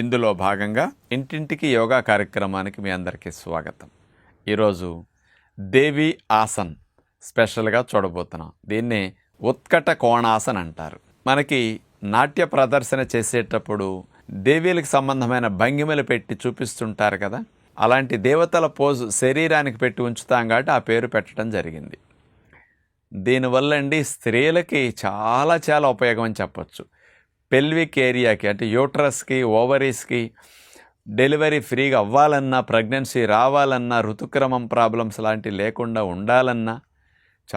ఇందులో భాగంగా ఇంటింటికి యోగా కార్యక్రమానికి మీ అందరికీ స్వాగతం. ఈరోజు దేవి ఆసన్ స్పెషల్గా చూడబోతున్నాం. దీన్ని ఉత్కట కోణాసన్ అంటారు. మనకి నాట్య ప్రదర్శన చేసేటప్పుడు దేవీలకు సంబంధమైన భంగిమలు పెట్టి చూపిస్తుంటారు కదా? అలాంటి దేవతల పోజు శరీరానికి పెట్టి ఉంచుతాం కాబట్టి ఆ పేరు పెట్టడం జరిగింది. దీనివల్ల అండి స్త్రీలకి చాలా చాలా ఉపయోగం అని చెప్పొచ్చు. పెల్విక్ ఏరియాకి అంటే యూట్రస్కి ఓవరీస్కి డెలివరీ ఫ్రీగా అవ్వాలన్నా ప్రెగ్నెన్సీ రావాలన్నా ఋతుక్రమం ప్రాబ్లమ్స్ లాంటివి లేకుండా ఉండాలన్నా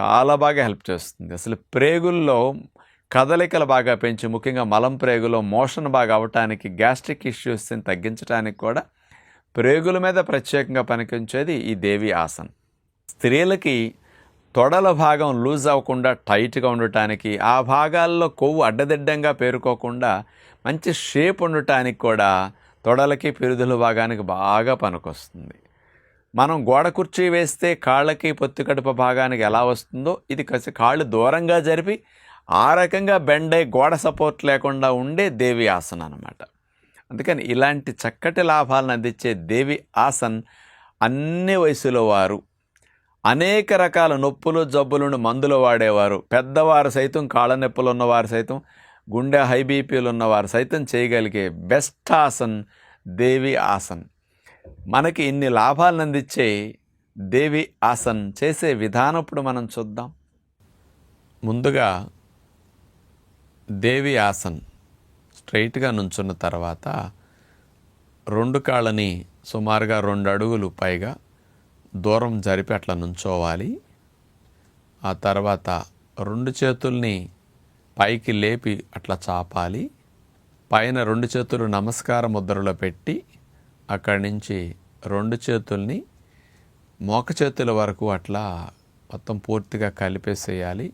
చాలా బాగా హెల్ప్ చేస్తుంది. అసలు ప్రేగుల్లో కదలికలు బాగా పెంచి ముఖ్యంగా మలం ప్రేగులో మోషన్ బాగా అవ్వటానికి గ్యాస్ట్రిక్ ఇష్యూస్ని తగ్గించడానికి కూడా ప్రేగుల మీద ప్రత్యేకంగా పనికించేది ఈ దేవి ఆసన్. స్త్రీలకి తొడల భాగం లూజ్ అవ్వకుండా టైట్గా ఉండటానికి ఆ భాగాల్లో కొవ్వు అడ్డదిడ్డంగా పేరుకోకుండా మంచి షేప్ ఉండటానికి కూడా తొడలకి పిరుదుల భాగానికి బాగా పనికొస్తుంది. మనం గోడ కుర్చీ వేస్తే కాళ్ళకి పొత్తికడుపు భాగానికి ఎలా వస్తుందో ఇది కసి కాళ్ళు దూరంగా జరిపి ఆ రకంగా బెండై గోడ సపోర్ట్ లేకుండా ఉండే దేవి ఆసన్ అనమాట అందుకని ఇలాంటి చక్కటి లాభాలను అందించే దేవి ఆసన్ అన్ని వయసులో వారు అనేక రకాల నొప్పులు జబ్బులను మందులు వాడేవారు. పెద్దవారు సైతం కాళ్ళ నొప్పులు ఉన్నవారు సైతం గుండె హై బీపీలు ఉన్నవారు సైతం చేయగలిగే బెస్ట్ ఆసన్ దేవి ఆసన్. మనకి ఇన్ని లాభాలను అందించే దేవి ఆసన్ చేసే విధానం ఇప్పుడు మనం చూద్దాం. ముందుగా దేవి ఆసన్ స్ట్రైట్గా నుంచున్న తర్వాత రెండు కాళ్ళని సుమారుగా రెండు అడుగులు పైగా దూరం జరిపి అట్లా నుంచోవాలి. ఆ తర్వాత రెండు చేతుల్ని పైకి లేపి అట్లా చాపాలి. పైన రెండు చేతులు నమస్కార ముద్రలో పెట్టి అక్కడి నుంచి రెండు చేతుల్ని మోక చేతుల వరకు అట్లా మొత్తం పూర్తిగా కలిపేసేయాలి.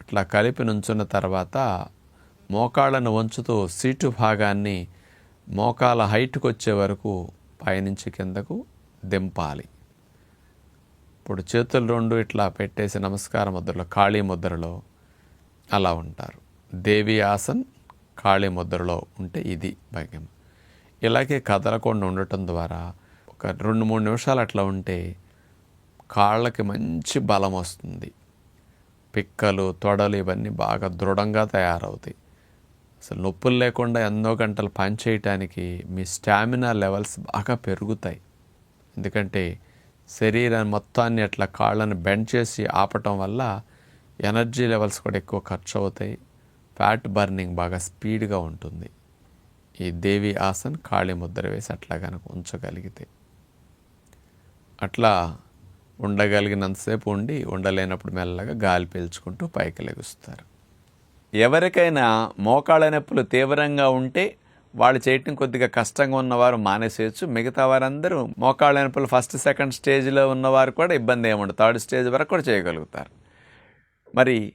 అట్లా కలిపి నుంచున్న తర్వాత మోకాళ్ళను వంచుతూ సీటు భాగాన్ని మోకాల హైట్కి వచ్చే వరకు పైనుంచి కిందకు దింపాలి. ఇప్పుడు చేతులు రెండు ఇట్లా పెట్టేసి నమస్కార ముద్రలో ఖాళీ ముద్రలో అలా ఉంటారు. దేవి ఆసన్ ఖాళీ ముద్రలో ఉంటే ఇది భాగ్యం. ఇలాగే కదలకుండా ఉండటం ద్వారా ఒక రెండు మూడు నిమిషాలు అట్లా ఉంటే కాళ్ళకి మంచి బలం వస్తుంది. పిక్కలు తొడలు ఇవన్నీ బాగా దృఢంగా తయారవుతాయి. అసలు నొప్పులు లేకుండా ఎన్నో గంటలు పని చేయటానికి మీ స్టామినా లెవెల్స్ బాగా పెరుగుతాయి. ఎందుకంటే శరీరాన్ని మొత్తాన్ని అట్లా కాళ్ళను బెండ్ చేసి ఆపటం వల్ల ఎనర్జీ లెవెల్స్ కూడా ఎక్కువ ఖర్చు అవుతాయి ఫ్యాట్ బర్నింగ్ బాగా స్పీడ్గా ఉంటుంది. ఈ దేవి ఆసన్ ఖాళీ ముద్ర వేసి అట్లా కనుక ఉంచగలిగితే. అట్లా ఉండగలిగినంతసేపు ఉండి ఉండలేనప్పుడు మెల్లగా గాలి పీల్చుకుంటూ పైకి లెగుస్తారు. ఎవరికైనా మోకాళ్ళ నొప్పులు తీవ్రంగా ఉంటే వాళ్ళు చేయటం కొద్దిగా కష్టంగా ఉన్నవారు మానేసేయచ్చు. మిగతా వారందరూ మోకాళ్ళ నొప్పులు ఫస్ట్ సెకండ్ స్టేజ్లో ఉన్నవారు కూడా ఇబ్బంది ఏముండదు. థర్డ్ స్టేజ్ వరకు కూడా చేయగలుగుతారు. మరి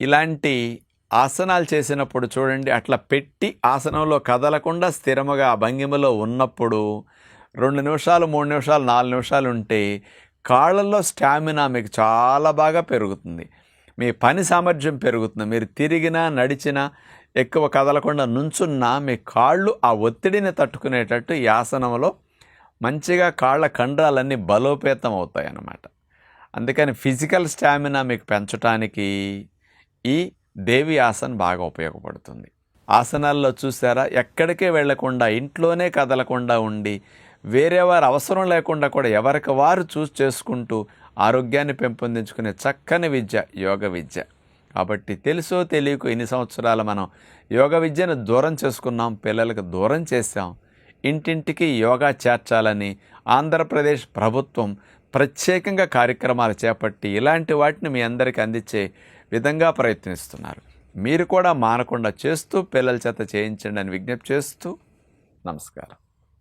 ఇలాంటి ఆసనాలు చేసినప్పుడు చూడండి అట్లా పెట్టి ఆసనంలో కదలకుండా స్థిరముగా ఆ భంగిమలో ఉన్నప్పుడు రెండు నిమిషాలు మూడు నిమిషాలు నాలుగు నిమిషాలు ఉంటే కాళ్ళల్లో స్టామినా మీకు చాలా బాగా పెరుగుతుంది. మీ పని సామర్థ్యం పెరుగుతుంది మీరు తిరిగినా నడిచినా ఎక్కువ కదలకుండా నుంచున్నా మీ కాళ్ళు ఆ ఒత్తిడిని తట్టుకునేటట్టు ఈ ఆసనంలో మంచిగా కాళ్ళ కండరాలన్నీ బలోపేతం అవుతాయి అన్నమాట అందుకని ఫిజికల్ స్టామినా మీకు పెంచడానికి ఈ దేవి ఆసన్ బాగా ఉపయోగపడుతుంది. ఆసనాల్లో చూసారా ఎక్కడికే వెళ్ళకుండా ఇంట్లోనే కదలకుండా ఉండి వేరే వారు అవసరం లేకుండా కూడా ఎవరికి వారు చూస్ చేసుకుంటూ ఆరోగ్యాన్ని పెంపొందించుకునే చక్కని విద్య యోగ విద్య. కాబట్టి తెలుసో తెలియకు ఎన్ని సంవత్సరాలు మనం యోగ విద్యను దూరం చేసుకున్నాం పిల్లలకు దూరం చేశాం. ఇంటింటికి యోగా చేర్చాలని ఆంధ్రప్రదేశ్ ప్రభుత్వం ప్రత్యేకంగా కార్యక్రమాలు చేపట్టి ఇలాంటి వాటిని మీ అందరికీ అందించే విధంగా ప్రయత్నిస్తున్నారు. మీరు కూడా మానకుండా చేస్తూ పిల్లల చేత చేయించండి అని విజ్ఞప్తి చేస్తూ నమస్కారం.